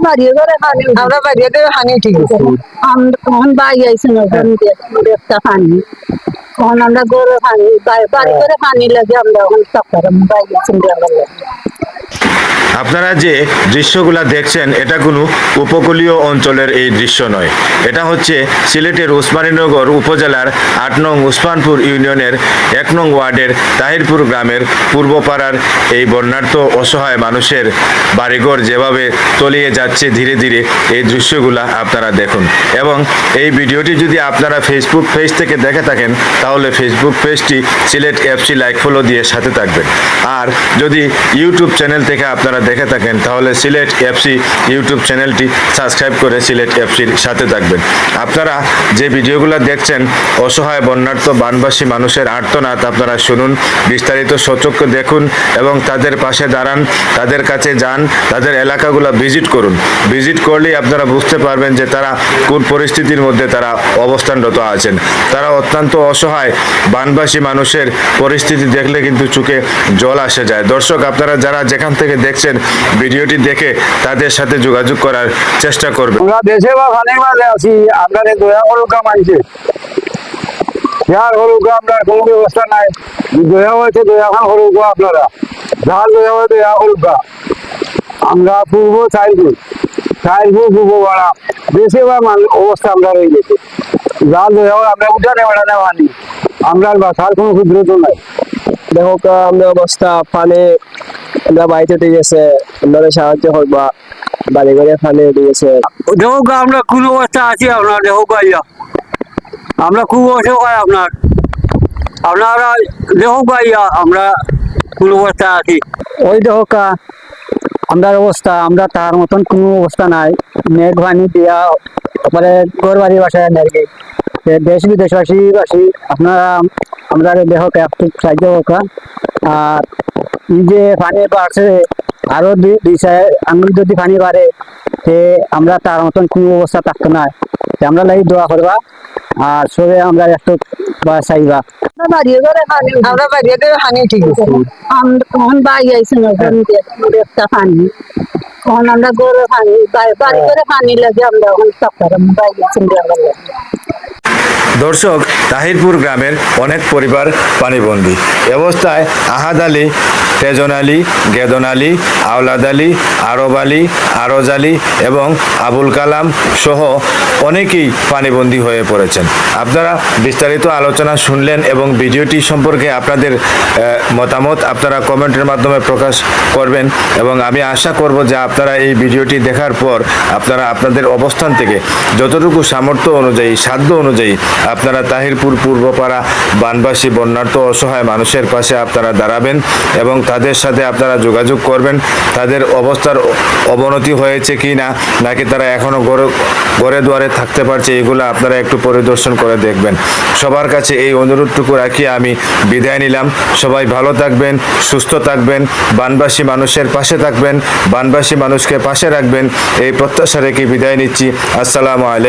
বাড়িয়ে করে পানি আমরা বাইরে থেকে হানি ঠিক আছে। তখন বাই আইছে না দিয়ে একটা পানি তখন আমরা গরু পানি বাড়ি করে পানি লাগে আমরা ওখান সকালে বাই গেছেন দেওয়ার আপনারা যে দৃশ্যগুলা দেখছেন, এটা কোনো উপকূলীয় অঞ্চলের এই দৃশ্য নয়। এটা হচ্ছে সিলেটের উসমানীনগর উপজেলার আট নং উসমানপুর ইউনিয়নের এক নং ওয়ার্ডের তাহিরপুর গ্রামের পূর্বপাড়ার এই বন্যার্থ অসহায় মানুষের বাড়িঘর যেভাবে তলিয়ে যাচ্ছে ধীরে ধীরে, এই দৃশ্যগুলা আপনারা দেখুন। এবং এই ভিডিওটি যদি আপনারা ফেসবুক পেজ থেকে দেখে থাকেন, তাহলে ফেসবুক পেজটি সিলেট এফসি লাইক ফলো দিয়ে সাথে থাকবেন। আর যদি ইউটিউব চ্যানেল থেকে আপনারা দেখে থাকেন, তাহলে সিলেট এফসি ইউটিউব চ্যানেলটি সাবস্ক্রাইব করে সিলেট এফসির সাথে থাকবেন। আপনারা যে ভিডিওগুলো দেখছেন, অসহায়, বন্যার্থ, বানবাসী মানুষের আর্তনাদ আপনারা শুনুন, বিস্তারিত সচক্ষ দেখুন এবং তাদের পাশে দাঁড়ান, তাদের কাছে যান, তাদের এলাকাগুলো ভিজিট করুন। ভিজিট করলেই আপনারা বুঝতে পারবেন যে তারা কোন পরিস্থিতির মধ্যে তারা অবস্থানরত আছেন। তারা অত্যন্ত অসহায়, বানবাসী মানুষের পরিস্থিতি দেখলে কিন্তু চোখে জল আসে যায়। দর্শক, আপনারা যারা যেখান থেকে দেখছেন ভিডিওটি দেখে তাদের সাথে যোগাযোগ করার চেষ্টা করবেন। আমরা দেশে বা ফানির মাঝে আছি আপনার এই দয়া হলুকা মানছে যার হলুকা আপনার কোনো ব্যবস্থা নাই দয়া হয়েছে দয়া খান হলুকা আপনারা। যার দয়া হয় দয়া হলুকা আমরা পূর্ব চাইব চাইব পূর্ব বাড়া দেশে বা অবস্থা আমরা রয়ে গেছে। যার দয়া হয় আমরা উঠানে বেড়ানে আমরা বাসার কোনো ক্ষুদ্রত নাই। দেখো আমরা অবস্থা পানি আমরা বাড়িতে উঠে গেছে আপনাদের সাহায্য করবা। বাড়ি ঘরে পানি উঠে গেছে। দেখো আমরা কোন অবস্থা আছি আপনার দেখো গাইয়া আমরা খুব অসহায় আপনার। আপনারা দেখো গাইয়া আমরা কোন অবস্থা আছি। ওই দেখো কা আমরা অবস্থা আমরা তার মতন কোনো অবস্থা নাই। মেঘ পানি দিয়া মানে ঘর বাড়ি বাসায় নাকি দেশ বিদেশবাসী বাসী আপনারা আমরা দেখো সাহায্য হোকা আর যে পানি বাড়ছে আরও দুই দুই আঙুল যদি পানি বাড়ে সে আমরা তার মতন কোনো অবস্থা থাকতো না। আমরা লাগি দোয়া করবা আর সবে আমরা একটু বা চাইবা। আমরা বাইরে থেকে হানি ঠিক আছে। তখন একটা পানি তখন আমরা গরু পানি বাড়ি করে পানি লাগে আমরা দর্শক, তাহিরপুর গ্রামের অনেক পরিবার পানিবন্দী। অবস্থায় আহাদ আলী, তেজন আলী, গেদন আলী, আওলাদ আলী, আরব আলী, আরজ আলী এবং আবুল কালাম সহ অনেকেই পানিবন্দী হয়ে পড়েছেন। আপনারা বিস্তারিত আলোচনা শুনলেন এবং ভিডিওটি সম্পর্কে আপনাদের মতামত আপনারা কমেন্টের মাধ্যমে প্রকাশ করবেন এবং আমি আশা করব যে আপনারা এই ভিডিওটি দেখার পর আপনারা আপনাদের অবস্থান থেকে যতটুকু সামর্থ্য অনুযায়ী, সাধ্য অনুযায়ী আপনারা তাহিরপুর পূর্বপাড়া বানবাসী বন্যার্থ অসহায় মানুষের পাশে আপনারা দাঁড়াবেন এবং তাদের সাথে আপনারা যোগাযোগ করবেন। তাদের অবস্থার অবনতি হয়েছে কি না নাকি তারা এখনও ঘরে ঘরে দুয়ারে থাকতে পারছে, এগুলো আপনারা একটু পরিদর্শন করে দেখবেন। সবার কাছে এই অনুরোধটুকু রাখি, আমি বিদায় নিলাম। সবাই ভালো থাকবেন, সুস্থ থাকবেন, বানবাসী মানুষের পাশে থাকবেন, বানবাসী মানুষকে পাশে রাখবেন, এই প্রত্যাশা রেখে বিদায় নিচ্ছি। আসসালামু আলাইকুম।